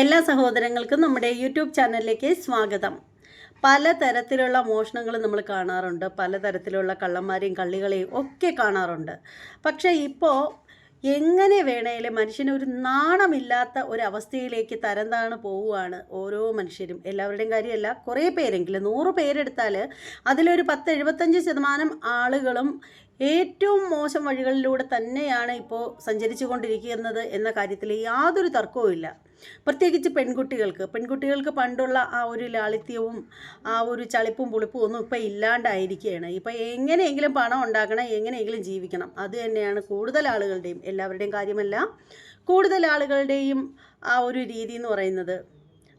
എല്ലാ സഹോദരങ്ങൾക്കും നമ്മുടെ യൂട്യൂബ് ചാനലിലേക്ക് സ്വാഗതം. പലതരത്തിലുള്ള മോഷണങ്ങൾ നമ്മൾ കാണാറുണ്ട്. പലതരത്തിലുള്ള കള്ളന്മാരെയും കള്ളികളെയും ഒക്കെ കാണാറുണ്ട്. പക്ഷേ ഇപ്പോൾ എങ്ങനെ വേണേലും മനുഷ്യന് ഒരു നാണമില്ലാത്ത ഒരവസ്ഥയിലേക്ക് തരം താണ് പോവുകയാണ് ഓരോ മനുഷ്യരും. എല്ലാവരുടെയും കാര്യമല്ല കുറേ പേരെങ്കിലും. നൂറ് പേരെടുത്താൽ അതിലൊരു പത്ത് എഴുപത്തഞ്ച് ശതമാനം ആളുകളും ഏറ്റവും മോശം വഴികളിലൂടെ തന്നെയാണ് ഇപ്പോൾ സഞ്ചരിച്ചു കൊണ്ടിരിക്കുന്നത് എന്ന കാര്യത്തിൽ യാതൊരു തർക്കവും ഇല്ല. പ്രത്യേകിച്ച് പെൺകുട്ടികൾക്ക്. പെൺകുട്ടികൾക്ക് പണ്ടുള്ള ആ ഒരു ലാളിത്യവും ആ ഒരു ചളിപ്പും പുളിപ്പും ഒന്നും ഇപ്പം ഇല്ലാണ്ടായിരിക്കുകയാണ്. ഇപ്പം എങ്ങനെയെങ്കിലും പണം ഉണ്ടാക്കണം എങ്ങനെയെങ്കിലും ജീവിക്കണം. അത് തന്നെയാണ് കൂടുതൽ ആളുകളുടെയും എല്ലാവരുടെയും കാര്യമല്ല കൂടുതൽ ആളുകളുടെയും ആ ഒരു രീതി എന്ന് പറയുന്നത്.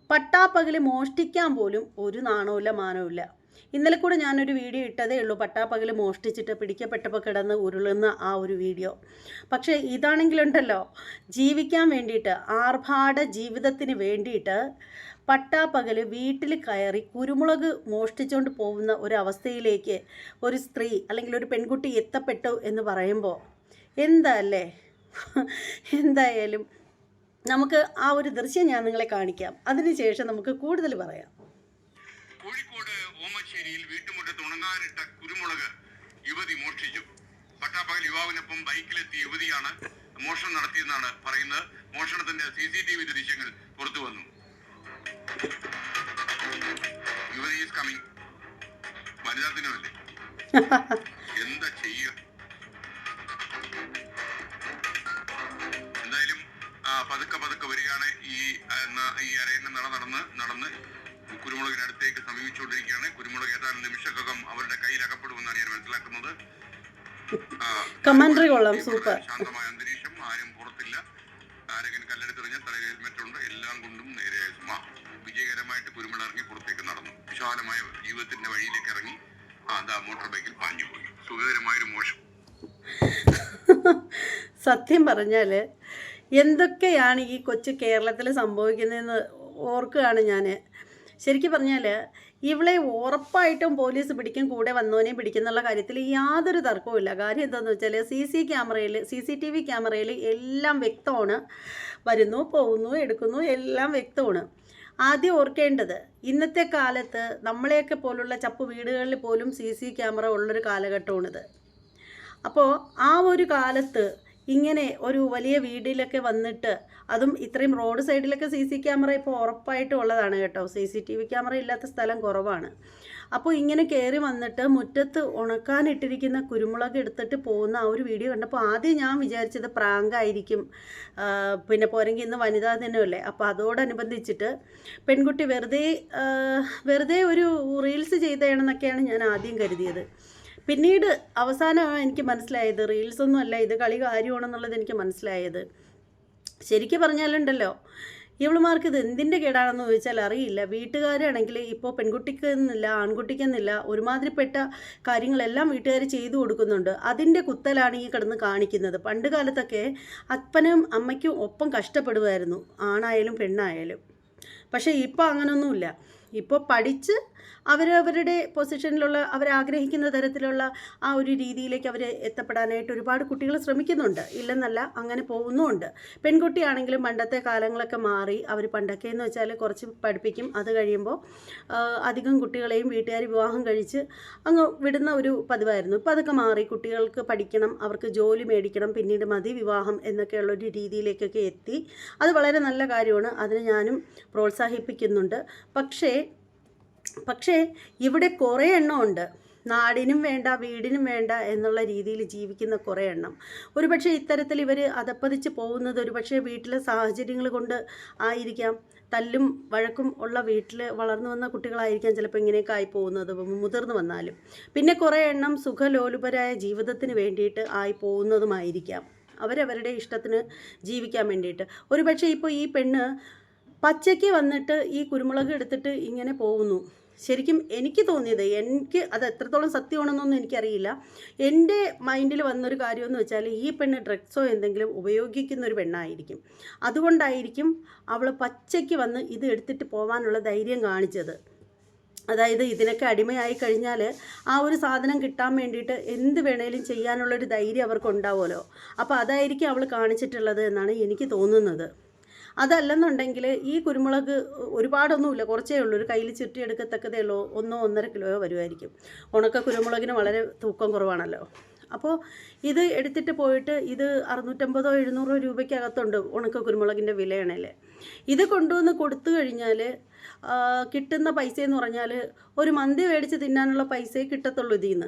പട്ടാപ്പകൽ മോഷ്ടിക്കാൻ പോലും ഒരു നാണവുമില്ല മാനവുമില്ല. ഇന്നലെ കൂടെ ഞാനൊരു വീഡിയോ ഇട്ടതേ ഉള്ളൂ. പട്ടാപ്പകൽ മോഷ്ടിച്ചിട്ട് പിടിക്കപ്പെട്ടപ്പോൾ കിടന്ന് ഉരുളുന്ന ആ ഒരു വീഡിയോ. പക്ഷേ ഇതാണെങ്കിലുണ്ടല്ലോ ജീവിക്കാൻ വേണ്ടിയിട്ട് ആർഭാട ജീവിതത്തിന് വേണ്ടിയിട്ട് പട്ടാപ്പകൽ വീട്ടിൽ കയറി കുരുമുളക് മോഷ്ടിച്ചുകൊണ്ട് പോകുന്ന ഒരു അവസ്ഥയിലേക്ക് ഒരു സ്ത്രീ അല്ലെങ്കിൽ ഒരു പെൺകുട്ടി എത്തപ്പെട്ടു എന്ന് പറയുമ്പോൾ എന്താ അല്ലേ? എന്തായാലും നമുക്ക് ആ ഒരു ദൃശ്യം ഞാൻ നിങ്ങളെ കാണിക്കാം. അതിനുശേഷം നമുക്ക് കൂടുതൽ പറയാം. കോഴിക്കോട് ഓമശ്ശേരിയിൽ വീട്ടുമുറ്റത്ത് ഉണങ്ങാനിട്ട കുരുമുളക് യുവതി മോഷ്ടിച്ചു. പട്ടാപ്പകൽ യുവാവിനൊപ്പം ബൈക്കിലെത്തിയ യുവതിയാണ് മോഷണം നടത്തിയെന്നാണ് പറയുന്നത്. മോഷണത്തിന്റെ സി സി ടി വി ദൃശ്യങ്ങൾ പുറത്തു വന്നു. യുവതി ഈസ് കമ്മിങ് വനിതാ ദിനമല്ലേ? എന്താ ചെയ്യുക? എന്തായാലും പതുക്കെ പതുക്കെ വരികയാണ് ഈ ഈ അരയിന്റെ നട നടന്ന് നടന്ന് കുരുമുളകിനടുത്തേക്ക് സമീപിച്ചുകൊണ്ടിരിക്കുകയാണ്. കുരുമുളക് ഏതാനും നിമിഷക്കകം അവരുടെ കയ്യിൽ അകപ്പെടുമെന്നാണ് ഞാൻ മനസ്സിലാക്കുന്നത്. കമന്ററി കൊള്ളാം സൂപ്പർ. ശാന്തമായ അന്തരീക്ഷം ആരും പുറത്തില്ല. ആരെങ്കിലും കല്ലെടുത്തെറിഞ്ഞ തലയിൽ ഹെൽമെറ്റ് ഉണ്ട്. എല്ലാം കൊണ്ടും നേരെ സുമ വിജയകരമായിട്ട് കുരുമുളക് ഇറങ്ങി പുറത്തേക്ക് നടന്നു. വിശാലമായ ജീവിതത്തിന്റെ വഴിയിലേക്ക് ഇറങ്ങി അതാ മോട്ടോർ ബൈക്കിൽ പാഞ്ഞു പോയി. സുഖകരമായൊരു മോശം. സത്യം പറഞ്ഞാൽ എന്തൊക്കെയാണ് ഈ കൊച്ചു കേരളത്തിൽ സംഭവിക്കുന്നതെന്ന് ഓർക്കുകയാണ് ഞാൻ ശരിക്കും പറഞ്ഞാൽ ഇവളെ ഉറപ്പായിട്ടും പോലീസ് പിടിക്കും കൂടെ വന്നവനെയും പിടിക്കുന്നുള്ള കാര്യത്തിൽ യാതൊരു തർക്കവുമില്ല കാര്യം എന്താണെന്ന് വെച്ചാൽ സി സി ക്യാമറയിൽ സി സി ടി വി ക്യാമറയിൽ എല്ലാം വ്യക്തമാണ്. വരുന്നു പോകുന്നു എടുക്കുന്നു എല്ലാം വ്യക്തമാണ്. ആദ്യം ഓർക്കേണ്ടത് ഇന്നത്തെ കാലത്ത് നമ്മളെയൊക്കെ പോലുള്ള ചപ്പ് വീടുകളിൽ പോലും സി സി ക്യാമറ ഉള്ളൊരു കാലഘട്ടമാണിത്. അപ്പോൾ ആ ഒരു കാലത്ത് ഇങ്ങനെ ഒരു വലിയ വീടിലൊക്കെ വന്നിട്ട് അതും ഇത്രയും റോഡ് സൈഡിലൊക്കെ സി സി ക്യാമറ ഇപ്പോൾ ഉറപ്പായിട്ടും ഉള്ളതാണ് കേട്ടോ. C C T V camera ഇല്ലാത്ത സ്ഥലം കുറവാണ്. അപ്പോൾ ഇങ്ങനെ കയറി വന്നിട്ട് മുറ്റത്ത് ഉണക്കാനിട്ടിരിക്കുന്ന കുരുമുളക് എടുത്തിട്ട് പോകുന്ന ആ ഒരു വീഡിയോ കണ്ടപ്പോൾ ആദ്യം ഞാൻ വിചാരിച്ചത് പ്രാങ്കായിരിക്കും. പിന്നെ പോരെങ്കിൽ ഇന്ന് വനിതാ ദിനമല്ലേ? അപ്പോൾ അതോടനുബന്ധിച്ചിട്ട് പെൺകുട്ടി വെറുതെ വെറുതെ ഒരു റീൽസ് ചെയ്തതാണെന്നൊക്കെയാണ് ഞാൻ ആദ്യം കരുതിയത്. പിന്നീട് അവസാനമാണ് എനിക്ക് മനസ്സിലായത്. റീൽസൊന്നും അല്ല ഇത് കളി കാര്യമാണെന്നുള്ളത് എനിക്ക് മനസ്സിലായത്. ശരിക്കും പറഞ്ഞാലുണ്ടല്ലോ ഇവളുമാർക്ക് ഇത് എന്തിന്റെ കേടാണെന്ന് ചോദിച്ചാൽ അറിയില്ല. വീട്ടുകാരാണെങ്കിൽ ഇപ്പോൾ പെൺകുട്ടിക്ക് എന്നില്ല ആൺകുട്ടിക്ക് എന്നില്ല ഒരുമാതിരിപ്പെട്ട കാര്യങ്ങളെല്ലാം വീട്ടുകാർ ചെയ്തു കൊടുക്കുന്നുണ്ട്. അതിന്റെ കുത്തലാണ് ഈ കിടന്ന് കാണിക്കുന്നത്. പണ്ട് കാലത്തൊക്കെ അപ്പനും അമ്മയ്ക്കും ഒപ്പം കഷ്ടപ്പെടുമായിരുന്നു ആണായാലും പെണ്ണായാലും. പക്ഷേ ഇപ്പോൾ അങ്ങനൊന്നുമില്ല. ഇപ്പോൾ പഠിച്ച് അവരവരുടെ പൊസിഷനിലുള്ള അവരാഗ്രഹിക്കുന്ന തരത്തിലുള്ള ആ ഒരു രീതിയിലേക്ക് അവർ എത്തപ്പെടാനായിട്ട് ഒരുപാട് കുട്ടികൾ ശ്രമിക്കുന്നുണ്ട്. ഇല്ലെന്നല്ല അങ്ങനെ പോകുന്നുമുണ്ട്. പെൺകുട്ടിയാണെങ്കിലും പണ്ടത്തെ കാലങ്ങളൊക്കെ മാറി അവർ പണ്ടൊക്കെ എന്ന് വെച്ചാൽ കുറച്ച് പഠിപ്പിക്കും. അത് കഴിയുമ്പോൾ അധികം കുട്ടികളെയും വീട്ടുകാർ വിവാഹം കഴിച്ച് അങ്ങ് വിടുന്ന ഒരു പതിവായിരുന്നു. ഇപ്പോൾ അതൊക്കെ മാറി. കുട്ടികൾക്ക് പഠിക്കണം അവർക്ക് ജോലി മേടിക്കണം പിന്നീട് മതി വിവാഹം എന്നൊക്കെയുള്ള ഒരു രീതിയിലേക്കൊക്കെ എത്തി. അത് വളരെ നല്ല കാര്യമാണ്. അതിനെ ഞാനും പ്രോത്സാഹിപ്പിക്കുന്നുണ്ട്. പക്ഷേ പക്ഷേ ഇവിടെ കുറേ എണ്ണമുണ്ട്. നാടിനും വേണ്ട വീടിനും വേണ്ട എന്നുള്ള രീതിയിൽ ജീവിക്കുന്ന കുറേ എണ്ണം. ഒരുപക്ഷെ ഇത്തരത്തിൽ ഇവർ അതപ്പതിച്ച് പോകുന്നത് ഒരുപക്ഷെ വീട്ടിലെ സാഹചര്യങ്ങൾ കൊണ്ട് ആയിരിക്കാം. തല്ലും വഴക്കും ഉള്ള വീട്ടിൽ വളർന്നു വന്ന കുട്ടികളായിരിക്കാം ചിലപ്പോൾ ഇങ്ങനെയൊക്കെ ആയി പോകുന്നത് മുതിർന്നു വന്നാലും. പിന്നെ കുറേ എണ്ണം സുഖലോലുപരായ ജീവിതത്തിന് വേണ്ടിയിട്ട് ആയി പോകുന്നതുമായിരിക്കാം. അവരവരുടെ ഇഷ്ടത്തിന് ജീവിക്കാൻ വേണ്ടിയിട്ട്. ഒരുപക്ഷെ ഇപ്പോൾ ഈ പെണ്ണ് പച്ചയ്ക്ക് വന്നിട്ട് ഈ കുരുമുളക് എടുത്തിട്ട് ഇങ്ങനെ പോകുന്നു. ശരിക്കും എനിക്ക് തോന്നിയത് എനിക്ക് അത് എത്രത്തോളം സത്യമാണെന്നൊന്നും എനിക്കറിയില്ല. എന്റെ മൈൻഡിൽ വന്നൊരു കാര്യമെന്ന് വെച്ചാൽ ഈ പെണ്ണ് ഡ്രഗ്സോ എന്തെങ്കിലും ഉപയോഗിക്കുന്ന ഒരു പെണ്ണായിരിക്കും. അതുകൊണ്ടായിരിക്കും അവൾ പച്ചയ്ക്ക് വന്ന് ഇത് എടുത്തിട്ട് പോകാനുള്ള ധൈര്യം കാണിച്ചത്. അതായത് ഇതിനൊക്കെ അടിമയായി കഴിഞ്ഞാൽ ആ ഒരു സാധനം കിട്ടാൻ വേണ്ടിയിട്ട് എന്ത് വേണേലും ചെയ്യാനുള്ളൊരു ധൈര്യം അവർക്ക് ഉണ്ടാവുമല്ലോ അപ്പോൾ അതായിരിക്കും അവൾ കാണിച്ചിട്ടുള്ളത് എന്നാണ് എനിക്ക് തോന്നുന്നത്. അതല്ലെന്നുണ്ടെങ്കിൽ ഈ കുരുമുളക് ഒരുപാടൊന്നുമില്ല കുറച്ചേ ഉള്ളൂ. ഒരു കയ്യിൽ ചുറ്റിയെടുക്കത്തക്കതേ ഉള്ളൂ. ഒന്നോ ഒന്നര കിലോയോ വരുമായിരിക്കും. ഉണക്ക കുരുമുളകിന് വളരെ തൂക്കം കുറവാണല്ലോ. അപ്പോൾ ഇത് എടുത്തിട്ട് പോയിട്ട് ഇത് അറുന്നൂറ്റമ്പതോ എഴുന്നൂറോ രൂപയ്ക്കകത്തുണ്ട് ഉണക്ക കുരുമുളകിന്റെ വിലയാണല്ലേ ഇത് കൊണ്ടുവന്ന് കൊടുത്തു കഴിഞ്ഞാൽ കിട്ടുന്ന പൈസ എന്ന് പറഞ്ഞാൽ ഒരു മന്തി മേടിച്ച് തിന്നാനുള്ള പൈസയെ കിട്ടത്തുള്ളൂ ഇതിൽ നിന്ന്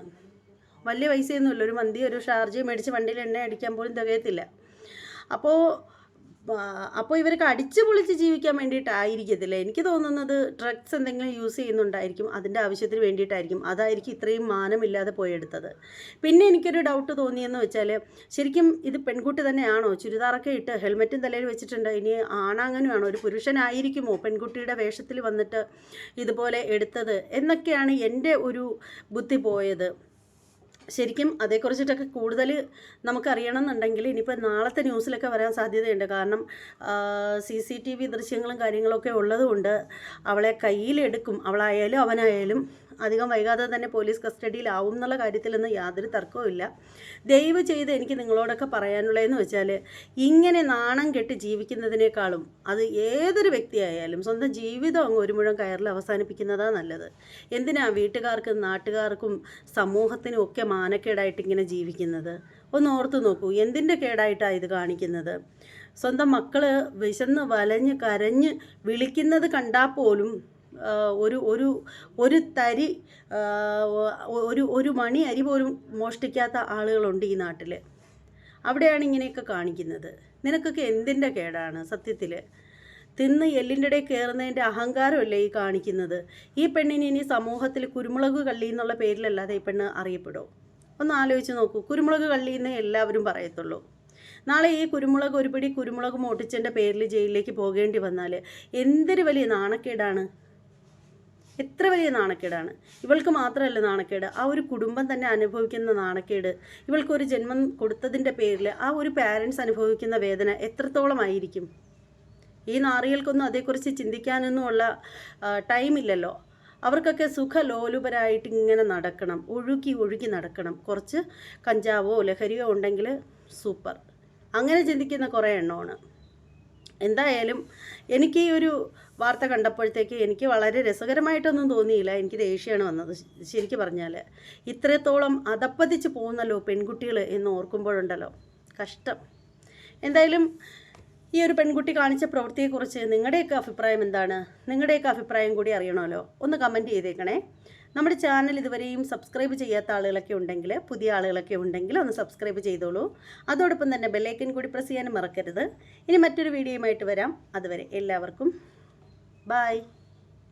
വലിയ പൈസയൊന്നുമില്ല. ഒരു മന്തി ഒരു ഷാർജ് മേടിച്ച് വണ്ടിയിൽ എണ്ണ അടിക്കാൻ പോലും തികയത്തില്ല. അപ്പോൾ അപ്പോൾ ഇവർക്ക് അടിച്ചു പൊളിച്ച് ജീവിക്കാൻ വേണ്ടിയിട്ടായിരിക്കത്തില്ല? എനിക്ക് തോന്നുന്നത് ഡ്രഗ്സ് എന്തെങ്കിലും യൂസ് ചെയ്യുന്നുണ്ടായിരിക്കും അതിന്റെ ആവശ്യത്തിന് വേണ്ടിയിട്ടായിരിക്കും. അതായിരിക്കും ഇത്രയും മാനമില്ലാതെ പോയെടുത്തത്. പിന്നെ എനിക്കൊരു ഡൗട്ട് തോന്നിയെന്ന് വെച്ചാൽ ശരിക്കും ഇത് പെൺകുട്ടി തന്നെയാണോ? ചുരിദാറൊക്കെ ഇട്ട് ഹെൽമെറ്റും തലയിൽ വെച്ചിട്ടുണ്ട്. ഇനി ആണാങ്ങനെയാണോ ഒരു പുരുഷനായിരിക്കുമോ പെൺകുട്ടിയുടെ വേഷത്തിൽ വന്നിട്ട് ഇതുപോലെ എടുത്തത്? എന്നൊക്കെയാണ് എന്റെ ഒരു ബുദ്ധി പോയത്. ശരിക്കും അതേക്കുറിച്ചിട്ടൊക്കെ കൂടുതൽ നമുക്കറിയണം എന്നുണ്ടെങ്കിൽ ഇനിയിപ്പോൾ നാളത്തെ ന്യൂസിലൊക്കെ വരാൻ സാധ്യതയുണ്ട്. കാരണം സി സി ടി വി ദൃശ്യങ്ങളും കാര്യങ്ങളൊക്കെ ഉള്ളതുകൊണ്ട് അവളെ കയ്യിലെടുക്കും. അവളായാലും അവനായാലും അധികം വൈകാതെ തന്നെ പോലീസ് കസ്റ്റഡിയിലാവും എന്നുള്ള കാര്യത്തിലൊന്നും യാതൊരു തർക്കവുമില്ല ദയവ് ചെയ്ത് എനിക്ക് നിങ്ങളോടൊക്കെ പറയാനുള്ളതെന്ന് വെച്ചാൽ ഇങ്ങനെ നാണം കെട്ട് ജീവിക്കുന്നതിനേക്കാളും അത് ഏതൊരു വ്യക്തിയായാലും സ്വന്തം ജീവിതം അങ്ങ് ഒരു മുഴുവൻ കയറിൽ അവസാനിപ്പിക്കുന്നതാണ് നല്ലത്. എന്തിനാ വീട്ടുകാർക്കും നാട്ടുകാർക്കും സമൂഹത്തിനും ഒക്കെ മാനക്കേടായിട്ട് ഇങ്ങനെ ജീവിക്കുന്നത്? ഒന്ന് ഓർത്ത് നോക്കൂ എന്തിന്റെ കേടായിട്ടാണ് ഇത് കാണിക്കുന്നത്? സ്വന്തം മക്കൾ വിശന്ന് വലഞ്ഞ് കരഞ്ഞ് വിളിക്കുന്നത് കണ്ടാൽ പോലും ഒരു ഒരു ഒരു തരി ഒരു ഒരു മണി അരി പോലും മോഷ്ടിക്കാത്ത ആളുകളുണ്ട് ഈ നാട്ടിൽ അവിടെയാണ് ഇങ്ങനെയൊക്കെ കാണിക്കുന്നത്. നിനക്കൊക്കെ എന്തിന്റെ കേടാണ് സത്യത്തിൽ തിന്ന് എല്ലിന്റെ ഇടയിൽ കയറുന്നതിന്റെ അഹങ്കാരമല്ലേ ഈ കാണിക്കുന്നത്? ഈ പെണ്ണിന് ഇനി സമൂഹത്തിൽ കുരുമുളക് കള്ളി എന്നുള്ള പേരിലല്ലാതെ ഈ പെണ്ണ് അറിയപ്പെടും ഒന്ന് ആലോചിച്ച് നോക്കൂ. കുരുമുളക് കള്ളി എന്നേ എല്ലാവരും പറയത്തുള്ളൂ. നാളെ ഈ കുരുമുളക് ഒരുപിടി കുരുമുളക് മോട്ടിച്ചതിന്റെ പേരിൽ ജയിലിലേക്ക് പോകേണ്ടി വന്നാൽ എന്തൊരു വലിയ നാണക്കേടാണ്? എത്ര വലിയ നാണക്കേടാണ്. ഇവൾക്ക് മാത്രമല്ല നാണക്കേട്. ആ ഒരു കുടുംബം തന്നെ അനുഭവിക്കുന്ന നാണക്കേട്. ഇവൾക്ക് ഒരു ജന്മം കൊടുത്തതിന്റെ പേരിൽ ആ ഒരു പാരൻസ് അനുഭവിക്കുന്ന വേദന എത്രത്തോളമായിരിക്കും ഈ നാറികൾക്കൊന്നും അതേക്കുറിച്ച് ചിന്തിക്കാനൊന്നുമുള്ള ടൈമില്ലല്ലോ അവർക്കൊക്കെ സുഖലോലുപരായിട്ട് ഇങ്ങനെ നടക്കണം. ഒഴുകി ഒഴുകി നടക്കണം. കുറച്ച് കഞ്ചാവോ ലഹരിയോ ഉണ്ടെങ്കിൽ സൂപ്പർ. അങ്ങനെ ചിന്തിക്കുന്ന കുറേ എണ്ണമാണ്. എന്തായാലും എനിക്ക് ഈ ഒരു വാർത്ത കണ്ടപ്പോഴത്തേക്ക് എനിക്ക് വളരെ രസകരമായിട്ടൊന്നും തോന്നിയില്ല. എനിക്ക് ദേഷ്യമാണ് വന്നത് ശരിക്കും പറഞ്ഞാൽ ഇത്രത്തോളം അതപ്പതിച്ച് പോകുന്നല്ലോ പെൺകുട്ടികൾ എന്ന് ഓർക്കുമ്പോഴുണ്ടല്ലോ. കഷ്ടം. എന്തായാലും ഈ ഒരു പെൺകുട്ടി കാണിച്ച പ്രവൃത്തിയെക്കുറിച്ച് നിങ്ങളുടെയൊക്കെ അഭിപ്രായം എന്താണ്? നിങ്ങളുടെയൊക്കെ അഭിപ്രായം കൂടി അറിയണമല്ലോ. ഒന്ന് കമന്റ് ചെയ്തേക്കണേ. നമ്മുടെ ചാനൽ ഇതുവരെയും സബ്സ്ക്രൈബ് ചെയ്യാത്ത ആളുകളൊക്കെ ഉണ്ടെങ്കിൽ പുതിയ ആളുകളൊക്കെ ഉണ്ടെങ്കിൽ ഒന്ന് സബ്സ്ക്രൈബ് ചെയ്തോളൂ. അതോടൊപ്പം തന്നെ ബെല്ലൈക്കൻ കൂടി പ്രസ് ചെയ്യാനും മറക്കരുത്. ഇനി മറ്റൊരു വീഡിയോയുമായിട്ട് വരാം. അതുവരെ എല്ലാവർക്കും ബായ്